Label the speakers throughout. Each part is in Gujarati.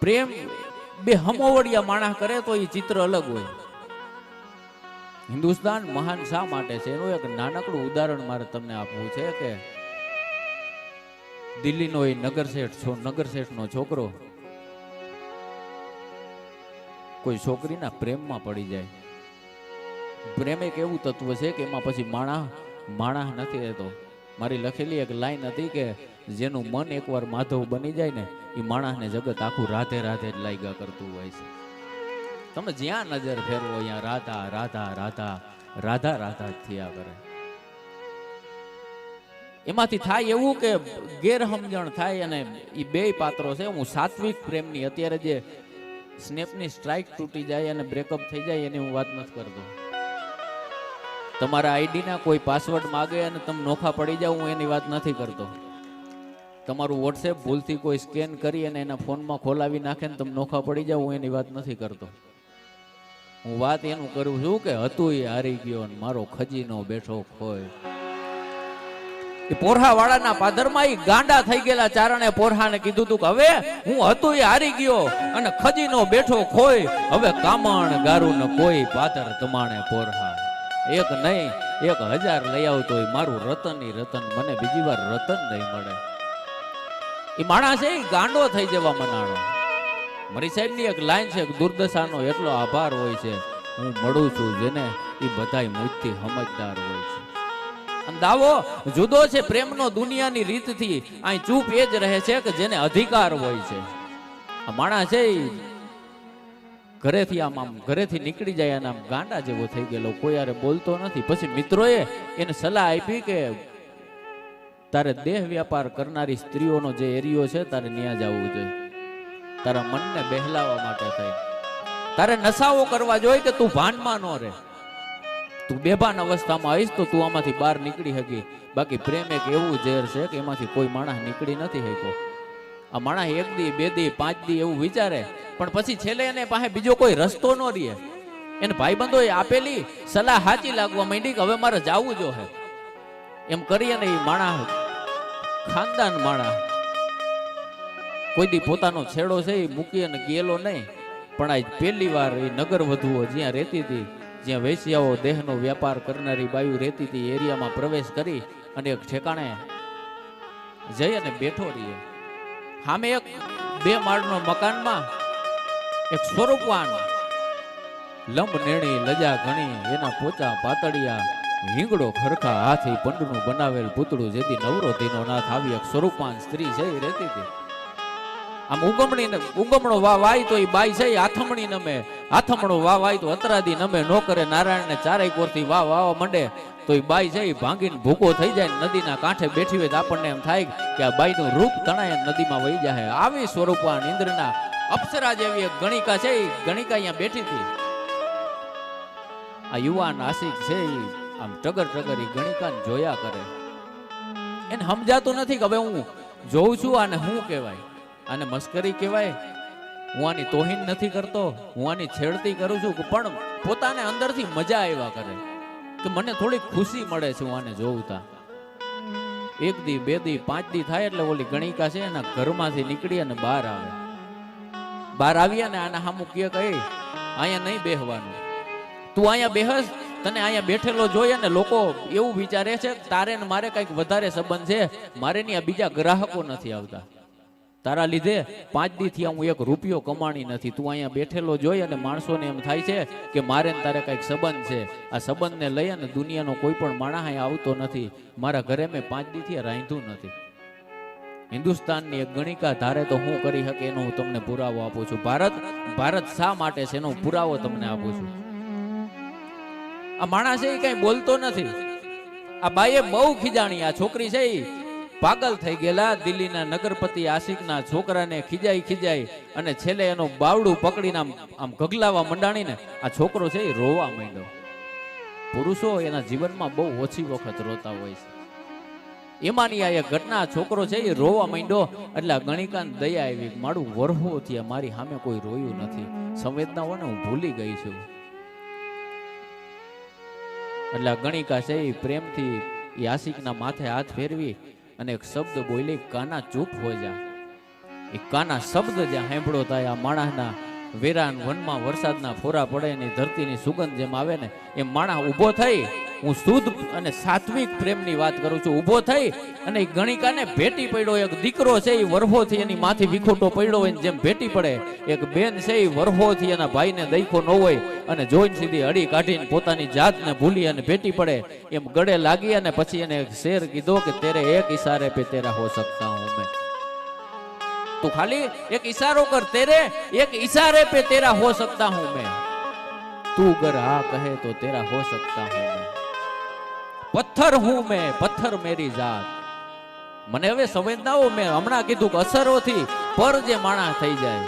Speaker 1: પ્રેમ બે હમોવડિયા માણસ કરે તો એ ચિત્ર અલગ હોય. હિન્દુસ્તાન મહાન શા માટે છે? એનું એક નાનકડું ઉદાહરણ મારે તમને આપવું છે કે દિલ્હીનો એ નગર શેઠ છો, નગર શેઠનો છોકરો કોઈ છોકરીના પ્રેમમાં પડી જાય. પ્રેમ એક એવું તત્વ છે કે એમાં પછી માણા માણા નથી રહેતો. મારી લખેલી એક લાઈન હતી કે જેનું મન એકવાર માધવ બની જાય ને એ માણસને જગત આખું રાધે રાધે જ લાગ્યા કરતું હોય છે. તમે જ્યાં નજર ફેરવો ત્યાં રાધા રાધા રાધા રાધા રાધા થયા કરે. એમાંથી થાય એવું કે ગેરહમજણ થાય અને એ બે પાત્રો છે. હું સાત્વિક પ્રેમની, અત્યારે જે સ્નેપની સ્ટ્રાઇક તૂટી જાય અને બ્રેકઅપ થઈ જાય, એની હું વાત નથી કરતો. તમારા આઈડીના કોઈ પાસવર્ડ માગે અને તમે નોખા પડી જાઓ, હું એની વાત નથી કરતો. તમારું વોટ્સએપ ભૂલથી કોઈ સ્કેન કરી અને એના ફોનમાં ખોલાવી નાખે ને તમે નોખા પડી જાઓ, હું એની વાત નથી કરતો. હું વાત એનું કરું છું કે હતું એ હારી ગયો મારો ખજીનો બેઠો ખોય. એ પોરહા વાળાના પાદરમાં એ ગાંડા થઈ ગયેલા ચારણે પોરહાને કીધું તું કે હવે હું હતું એ હારી ગયો અને ખજીનો બેઠો ખોય. હવે કામણ ગારું ને કોઈ પાદર તમાણે પોરહા એક નહીં, એક હજાર લઈ આવતો મારું રતન, ઈ રતન મને બીજી વાર રતન નહીં મળે. એ માણસ એ ગાંડો થઈ જવા મનાણો. મારી સાહેબની એક લાઈન છે દુર્દશાનો એટલો આભાર હોય છે, હું મળું છું જેને એ બધાય મુજથી સમજદાર હોય છે. દાવો, જુદો છે, પ્રેમનો દુનિયાની રીતથી અહીં ચૂપ એ જ રહે છે કે જેને અધિકાર હોય છે. આ માણસ છે ઘરેથી આમ આમ, ઘરેથી નીકળી જાય અને આમ ગાંડા જેવો થઈ ગયેલો, કોઈ યારે બોલતો નથી. પછી મિત્રોએ એને સલાહ આપી કે તારે દેહ વ્યાપાર કરનારી સ્ત્રીઓનો જે એરિયો છે, તારે ન્યા જવું જોઈએ તારા મનને બહેલાવા માટે થઈ. તારે નશાઓ કરવા જોઈએ કે તું ભાનમાં ન રહે. તું બેભાન અવસ્થામાં આવીશ તો તું આમાંથી બહાર નીકળી શકી બાકી પ્રેમ એક એવું ઝેર છે કે એમાંથી કોઈ માણસ નીકળી નથી શક્યો આ માણસ એક દી, બે દી, પાંચ દી એવું વિચારે. પણ પછી છેલ્લે એને પાસે બીજો કોઈ રસ્તો ન રહે. એને ભાઈબંધોએ આપેલી સલાહ સાચી લાગવા માંડી કે હવે મારે જાવું જો હે. એમ કરીએ ને એ માણસ ખાનદાન માણસ કોઈ દી પોતાનો છેડો છે એ મૂકી અને ગયેલો નહીં. પણ આજ પહેલી વાર એ નગર વધુઓ જ્યાં રહેતી હતી, જ્યાં વૈશ્યાઓ દેહનો વ્યાપાર કરનારી બાયુ રહેતી હતી એરિયામાં પ્રવેશ કરી અને એક ઠેકાણે જઈ અને બેઠો રહીએ. સામે એક બે માળનો મકાનમાં એક સ્વરૂપવાન લંબ નેણી લજા ઘણી, એના પોચા પાતળિયા હિંગડો ખરખા હાથી પંડનું બનાવેલ પૂતળું જેથી નવરો ધીનો નાથ આવી એક સ્વરૂપવાન સ્ત્રી છે એ રહેતી હતી. આમ ઉગમણી ઉગમણો વા વાય તો એ બાઈ છે આથમણી નમે. આથમણો વા વાય તો અતરાદી નમે. નો કરે નારાયણને ચારેય કોરથી વા વાવા મંડે. તો એ બાઈ છે એ ભાંગીને ભૂકો થઈ જાય નદીના કાંઠે બેઠી હોય તો આપણને એમ થાય કે આ બાઈનું રૂપ તણાય નદીમાં વહી જાય આવી સ્વરૂપવાન ઇન્દ્રના અપ્સરા જેવી એક ગણિકા છે એ ગણિકા અહીંયા બેઠી હતી. આ યુવાન આશિક છે એ આમ ટગર ટગર એ ગણિકાને જોયા કરે. એને સમજાતું નથી કે હવે હું જોઉં છું આને શું કહેવાય? આને મસ્કરી કહેવાય? હું આની તોહીન નથી કરતો? હું આની છેડતી કરું છું? પણ પોતાને અંદરથી મજા આવ્યા કરે. કે મને થોડી ખુશી મળે છે હું આને જોઉતા. એક દી, બે દી, પાંચ દી થાય એટલે ઓલી ગણિકા છે એના ઘરમાંથી નીકળી અને બહાર આવે. બહાર આવી અને આના સામું કે કઈ અહીંયા નહીં બેહવાનું. તું અહીંયા બેહસ, તને અહીંયા બેઠેલો જોઈએ ને લોકો એવું વિચારે છે તારે ને મારે કંઈક વધારે સંબંધ છે. મારે ની આ બીજા ગ્રાહકો નથી આવતા. તારા લીધે પાંચ દી થી હું એક રૂપિયો કમાણી નથી. તું અહીંયા બેઠેલો જોઈ અને માણસોને એમ થાય છે કે મારે તારે કંઈક સંબંધ છે. આ સંબંધને લઈ અને દુનિયાનો કોઈ પણ માણસ અહીંયા આવતો નથી. મારા ઘરે મેં પાંચ દી થી રાંધ્યું નથી. હિન્દુસ્તાનની એક ગણિકા ધારે તો હું કરી શકે એનો હું તમને પુરાવો આપું છું. ભારત ભારત શા માટે છે એનો પુરાવો તમને આપું છું. આ માણસ એ કઈ બોલતો નથી. આ બાઈએ બહુ ખીજાણી, આ છોકરી છે ઈ. પાગલ થઈ ગયેલા દિલ્હીના નગરપતિ આશિકના છોકરાને ખીજાઈ ખીજાઈ અને છેલ્લે એનું બાવડું પકડીને આમ આમ ગગલાવા મંડાણીને આ છોકરો છે એ રોવા માંડ્યો. પુરુષો એના જીવનમાં બહુ ઓછી વખત રોતા હોય છે. એમાંની આ એક ઘટના છોકરો છે એ રોવા માંડ્યો એટલે આ ગણિકાને દયા આવી મારું વરહોથી મારી સામે કોઈ રોયું નથી. સંવેદનાઓને હું ભૂલી ગઈ છું. એટલે ગણિકા છે એ પ્રેમથી એ આશિકના માથે હાથ ફેરવી અને એક શબ્દ બોલી કાના ચૂપ હો જા. એ કાના શબ્દ જ્યાં સાંભળો થાય આ માણસના વેરાન વનમાં વરસાદના ફોરા પડે એની ધરતીની સુગંધ જેમ આવે ને, એમ માણસ ઊભો થઈ, હું શુદ્ધ અને સાત્વિક પ્રેમની વાત કરું છું. ઊભો થઈ અને ગણિકાને ભેટી પડ્યો. એક દીકરો છે એ વરહોથી એની માથી વિખોટો પડ્યો હોય જેમ ભેટી પડે. એક બેન છે એ વરહોથી એના ભાઈને દઈખો ન હોય અને જોઈને સીધી અડી કાઢીને પોતાની જાતને ભૂલી અને ભેટી પડે. એમ ગળે લાગી અને પછી એને શેર કીધો કે, તેરે એક ઈશારે પે તેરા હો સકતા હું મેં. તું ખાલી એક ઈશારો કર તેરે એક ઈશારે पे तेरा हो सकता हूं मैं तू अगर हाँ कहे तो तेरा हो सकता हूं मैं પથ્થર હું મેં પથ્થર મેરી જાત મને હવે સંવેદનાઓ મેં હમણાં કીધું કે અસરોથી પર જે માણા થઈ જાય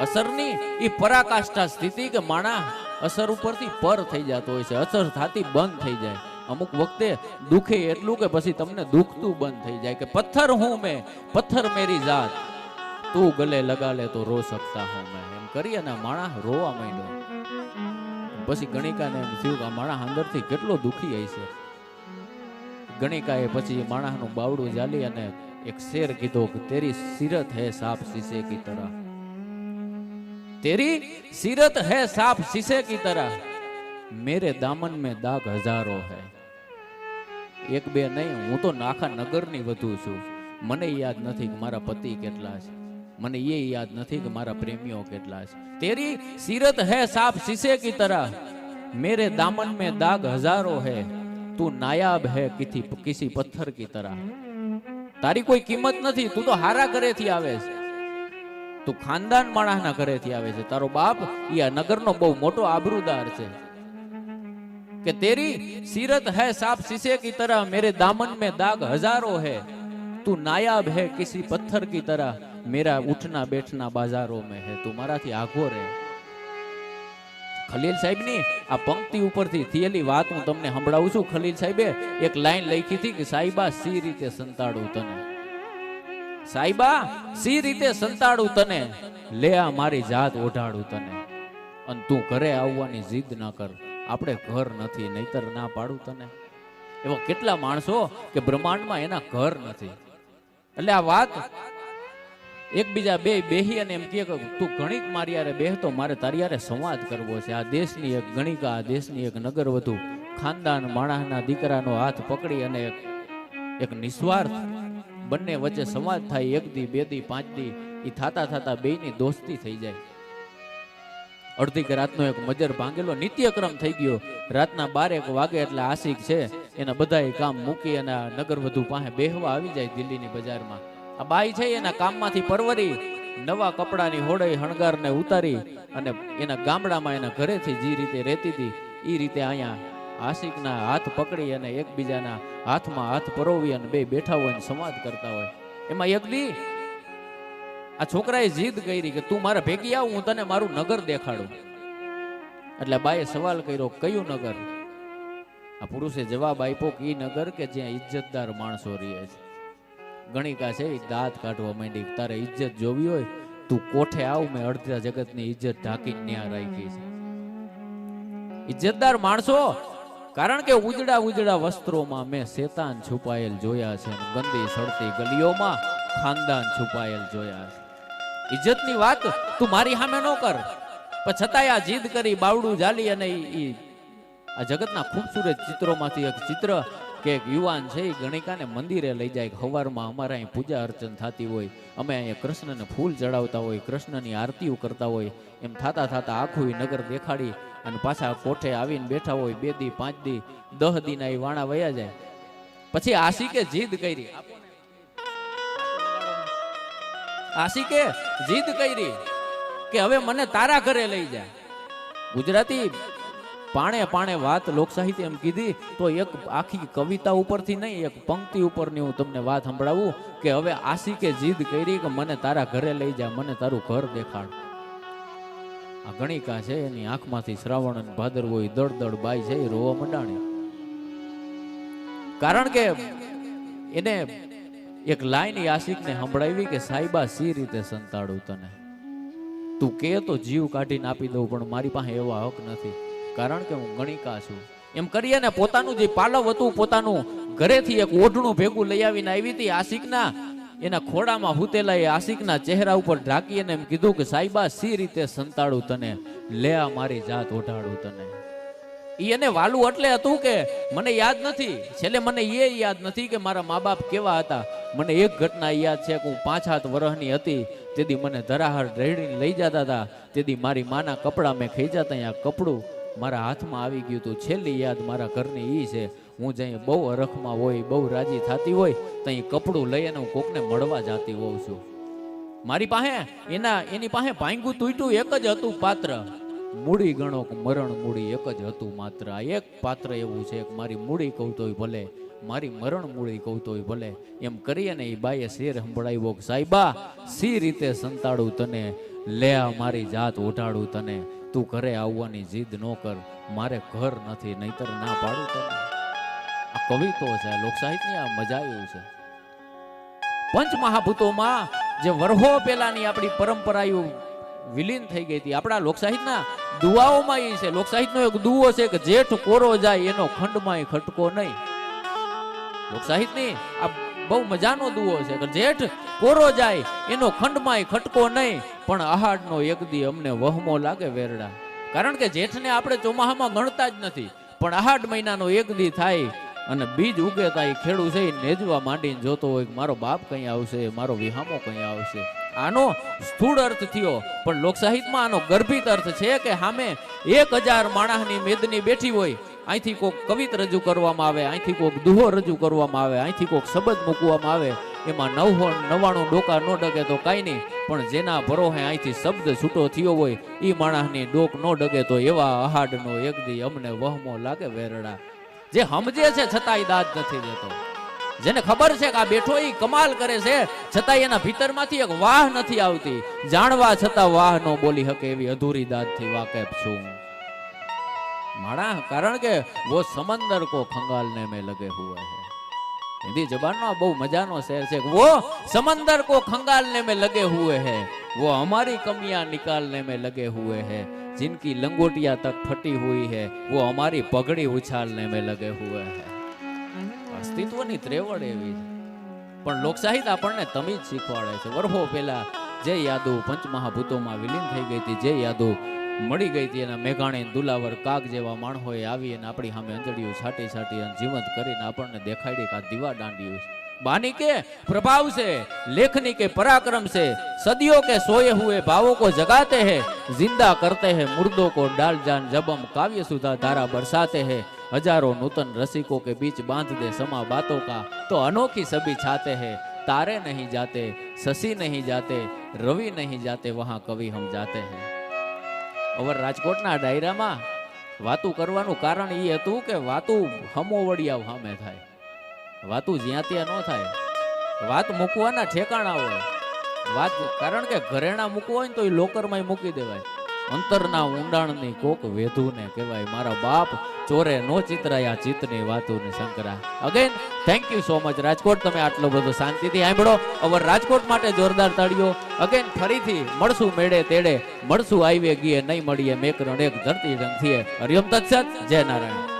Speaker 1: અસરની એ પરાકાષ્ઠા સ્થિતિ કે માણા અસર ઉપરથી પર થઈ જતો હોય છે અસર થાતી બંધ થઈ જાય અમુક વખતે દુખે એટલું કે પછી તમને દુખતું બંધ થઈ જાય કે પથ્થર હું મેં પથ્થર મેરી જાત તું ગલે લગા લે તો રો શકતા હું મેં. એમ કરી અને માણસ રોવા માંડ્યો. પછી ગણિકાને એમ થયું કે માણા અંદરથી કેટલો દુખી હશે ગણિકાએ પછી માણસનું બાવડું જાલી અને એક શેર કીધો કે તેરી સિરત હે સાપ શીશે કી તરહ. તેરી સિરત હે સાપ શીશે કી તરહ. મેરે દામન મેં દાગ હજારો હૈ. એક બે નહીં, હું તો નાખા નગરની વધુ છું. મને યાદ નથી કે મારા પતિ કેટલા છે. મને એ યાદ નથી કે મારા પ્રેમીઓ કેટલા છે. તેરી સીરત હે સાફ શીશે કી તરહ. મેરે દામન મે દાગ હજારો હે. તું નાયાબ હે કિથી કિસી પથ્થર કી તરહ. તારી કોઈ કિંમત નથી, તું તો હારા ઘરેથી આવે છે. તું ખાનદાન માણસના ઘરેથી આવે છે. તારો બાપ એ આ નગરનો બહુ મોટો આબરૂદાર છે. કે તેરી સીરત હે સાફ શીશે કી તરહ, મેરે દામન મેં દાગ હજારો હે. તું નાયાબ હે કિસી પથ્થર કી તરહ. મેરા ઉઠના બેઠના બાજારો में હે તું મારાથી આઘો રહે. ખલીલ સાહેબની આ પંક્તિ ઉપરથી થયેલી વાત હું તમને સંભળાવું છું ખલીલ સાહેબે એક લાઈન લખી હતી કે સાહેબા સી રીતે સંતાડું તને. સાહેબા સી રીતે સંતાડું તને. લે આ મારી જાત ઓઢાડું તને. અને તું ઘરે આવવાની જીદ ના કર. આપણે ઘર નથી નહીતર ના પાડું તને. એવા કેટલા માણસો કે બ્રહ્માંડમાં એના ઘર નથી. એટલે આ વાત એકબીજા બે બેહી અને એમ કે તું ગણિત મારી યારે બેહતો, મારે તારી યારે સંવાદ કરવો છે. આ દેશની એક ગણિકા, આ દેશની એક નગર વધુ ખાનદાન માણસના દીકરાનો હાથ પકડી અને એક નિસ્વાર્થ બંને વચ્ચે સંવાદ થાય. એક દી, બે દી, પાંચ દી એ થાતા થાતા બેયની દોસ્તી થઈ જાય. અડધી રાતનો એક મજર ભાંગેલો નિત્યક્રમ થઈ ગયો. રાતના બારેક વાગે એટલે આશિક છે, એના બધા કામ મૂકી અને નગર વધુ પાસે બેહવા આવી જાય દિલ્હીની બજારમાં. આ બાઈ છે એના કામમાંથી પરવરી, નવા કપડાની હોડાઈ હણગારને ઉતારી અને એના ગામડામાં એના ઘરેથી જે રીતે રહેતી હતી એ રીતે અહીંયા આશિકના હાથ પકડી અને એકબીજાના હાથમાં હાથ પરોવી અને બે બેઠા હોય સંવાદ કરતા હોય. એમાં એક દી આ છોકરાએ જીદ કરી કે તું મારા ભેગી આવ, હું તને મારું નગર દેખાડું. એટલે બાએ સવાલ કર્યો, કયું નગર? આ પુરુષે જવાબ આપ્યો કે એ નગર કે જ્યાં ઇજ્જતદાર માણસો રહે છે. ગણિકા છે એ દાંત કાઢવા માંડી, તારે ઇજ્જત જોવી હોય, તું કોઠે આવ, મેં અડધા જગતની ઇજ્જત ઢાંકીને ન્યા રાખી છે. ઇજ્જતદાર માણસો, કારણ કે ઉજડા ઉજળા વસ્ત્રોમાં મેં શેતાન છુપાયેલ જોયા છે ગંદી સડતી ગલીઓમાં ખાનદાન છુપાયેલ જોયા છે. ઇજ્જતની વાત તું મારી સામે ન કર. પણ છતાંય આ જીદ કરી, બાવડું જાલી અને આ જગતના ખૂબસૂરત ચિત્રોમાંથી એક ચિત્ર કે એક યુવાન છે એ ગણિકાને મંદિરે લઈ જાય સવારમાં અમારે અહીં પૂજા અર્ચન થતી હોય, અમે અહીંયા કૃષ્ણને ફૂલ ચડાવતા હોય, કૃષ્ણની આરતીઓ કરતા હોય, એમ થતા થતા આખું નગર દેખાડી અને પાછા કોઠે આવીને બેઠા હોય, બે દી, પાંચ દી, દહ દીના એ વાણા વયા જાય. પછી આશિકે જીદ કરી. આશિકે જીદ કરી કે હવે મને તારા ઘરે લઈ જાય ગુજરાતી પાણે પાણે વાત લોકસાહિત્ય એમ કીધી, તો એક આખી કવિતા ઉપરથી નહીં, એક પંક્તિ ઉપરની હું તમને વાત સંભળાવું કે હવે આશિકે જીદ કરી કે મને તારા ઘરે લઈ જા, મને તારું ઘર દેખાડ. આ ગણિકા છે, એની આંખમાંથી શ્રાવણ અને ભાદરવો દળ બાઈ છે રોવા મંડાણી કારણ કે એને એક લાઈન આશિકને સંભળાવી કે સાહેબા, સી રીતે સંતાડું તને? તું કે તો જીવ કાઢીને આપી દઉં, પણ મારી પાસે એવા હક નથી. કારણ કે હું ગણિકા છું. એમ કરીએ ને પોતાનું જે પાલવ હતું, પોતાનું ઘરેથી એક ઓઢણું ભેગું લઈ આવીને આવી હતી આશિકના. એના ખોડામાં હુતેલા એ આશિકના ચહેરા ઉપર ઢાંકીને એમ કીધું કે સાઈબા સી રીતે સંતાડું તને? લે આ મારી જાત, ઓઢાડું તને. એને વાલું એટલે હતું કે, મને યાદ નથી. છેલ્લે મને એ યાદ નથી કે મારા મા બાપ કેવા હતા. મને એક ઘટના યાદ છે કે હું પાંચ હાથ વરહની હતી. તેથી મને ધરાહર રેડીને લઈ જતા હતા. તેથી મારી માના કપડાં મેં ખાઈ જતા અહીંયા કપડું મારા હાથમાં આવી ગયું હતું છેલ્લી યાદ મારા ઘરની એ છે. હું જ્યાં બહુ અરખમાં હોય, બહુ રાજી થતી હોય, ત્યાં કપડું લઈ અને હું કોકને મળવા જતી હોઉં છું. મારી પાસે એના, એની પાસે ભાંગું તૂટ્યું, એક જ હતું પાત્ર. મૂડી ગણો મરણ મૂડી એક જ હતું માત્ર. એક પાત્ર એવું છે મારી મૂડી કહું તોય ભલે, મારી મરણ મૂડી કહું તોય ભલે. એમ કરી અને એ બાઈએ શેર સંભળાવ્યો સાહેબા, સી રીતે સંતાડું તને? લે મારી જાત, ઓઢાડું તને. તું ઘરે આવવાની જીદ ન કર. મારે ઘર નથી, નહીતર ના પાડું તને. આ કવિતો છે, લોકસાહિત્યની આ મજા આવ્યું છે. પંચ મહાભૂતોમાં જે વરહો પેલાની આપણી પરંપરાઓ વિલીન થઈ ગઈ હતી, આપણા લોકસાહિત્યના દુવાઓમાં એ છે. લોકસાહિત્યનો એક દુવો છે કે જેઠ કોરો જાય, એનો ખંડમાં ખટકો નહીં. લોકસાહિત્યની આ બહુ મજાનો દુવો છે કે જેઠ કોરો જાય, એનો ખંડમાં ખટકો નહીં. પણ આહાડનો એક દી અમને વહમો લાગે વેરડા. કારણ કે જેઠને આપણે ચોમાહામાં ગણતા જ નથી, પણ આહાડ મહિનાનો એક દી થાય અને બીજ ઉગે થાય ખેડૂ છે નેજવા માંડીને જોતો હોય મારો બાપ કઈ આવશે, મારો વિહામો કઈ આવશે. આનો સ્થૂળ અર્થ થયો, પણ લોકસાહિત્યમાં આનો ગર્ભિત અર્થ છે કે સામે એક હજાર માણસની મેદની બેઠી હોય અહીંથી કોઈક કવિત રજૂ કરવામાં આવે અહીંથી કોઈક દુહો રજૂ કરવામાં આવે અહીંથી કોઈક શબ્દ મૂકવામાં આવે એમાં નવો નવ્વાણું ડોકા ન ડગે તો કાંઈ નહીં, પણ જેના ભરોહે અહીંથી શબ્દ છૂટો થયો હોય એ માણસની ડોક ન ડગે તો એવા અહાડનો એક દી અમને વહમો લાગે વેરડા. જે સમજે છે, છતાંય દાદ નથી દેતો. જેને ખબર છે કે આ બેઠો એ કમાલ કરે છે, છતાંય એના ભીતરમાંથી એક વાહ નથી આવતી. જાણવા છતાં વાહ નો બોલી શકે એવી અધૂરી દાદથી વાકેફ છું. માણા, કારણ કે વો સમંદર કો ખંગાલને મેં લગે હુઆ હે. હિન્દી જબાનનો બહુ મજાનો શેર છે વો સમંદર કો ખંગાલને મે લગે હુએ હે. વો હમારી કમિયા નિકાલને મે લગે હુએ હે. જિનકી લંગોટિયા તક ફટી હુઈ હે. વો હમારી પગડી ઉછાલને મે લગે હુએ હે. અસ્તિત્વની ત્રેવડ એવી છે. પણ લોકસાહિત આપણને તમી જ શીખવાડે છે. વરહો પહેલા જે યાદો પંચમહાભૂતોમાં વિલીન થઈ ગઈ હતી જે યાદો મળી ગઈ હતી એના મેઘાણી દુલાવર કાગ જેવા માણહોએ આવી અને આપણી સામે અંજળીઓ છાટી છાટી અને જીવંત કરીને આપણને દેખાડી કે આ દીવા દાંડિયું છે. બાની કે પ્રભાવ છે, લેખની કે પરાક્રમ છે, સદીઓ કે સોયે હુએ ભાવો કો જગાતે હે જિંદા કરતે હે, મુર્દો કો ડાલ જાન જબમ કાવ્ય સુધા ધારા બરસાતે હે, હજારો નૂતન રસિકો કે બીચ બાંધ દે સમા બાતો કા, તો અનોખી સભી છાતે હે, તારે નહીં જાતે, શશી નહીં જાતે, રવિ નહીં જાતે, વહાં કવિ હમ જાતે હૈ. અવર રાજકોટના ડાયરામાં વાતું કરવાનું કારણ એ હતું કે વાતું હમો વડિયાવ સામે થાય. વાતું જ્યાં ત્યાં ન થાય. વાત મૂકવાના ઠેકાણા હોય. વાત કારણ કે ઘરેણા મૂકવા હોય ને તો એ લોકરમાં મૂકી દેવાય. અંતરના ઊંડાણની કોક વેધુને કહેવાય, મારા બાપ ચોરે નો ચિતરાયા, ચિત્તની વાતુને Shankara again thank you so much Rajkot, તમે આટલો બધો શાંતિથી સાંભળો. અવર રાજકોટ માટે જોરદાર તાળીઓ. અગેન ફરીથી મળશું મેળે તેડે. મળશું આવીએ ગીએ નહીં મળીએ. મેકરણ એક ધરતી રંગ થઈએ હરિયમ તત્સત. જય નારાયણ.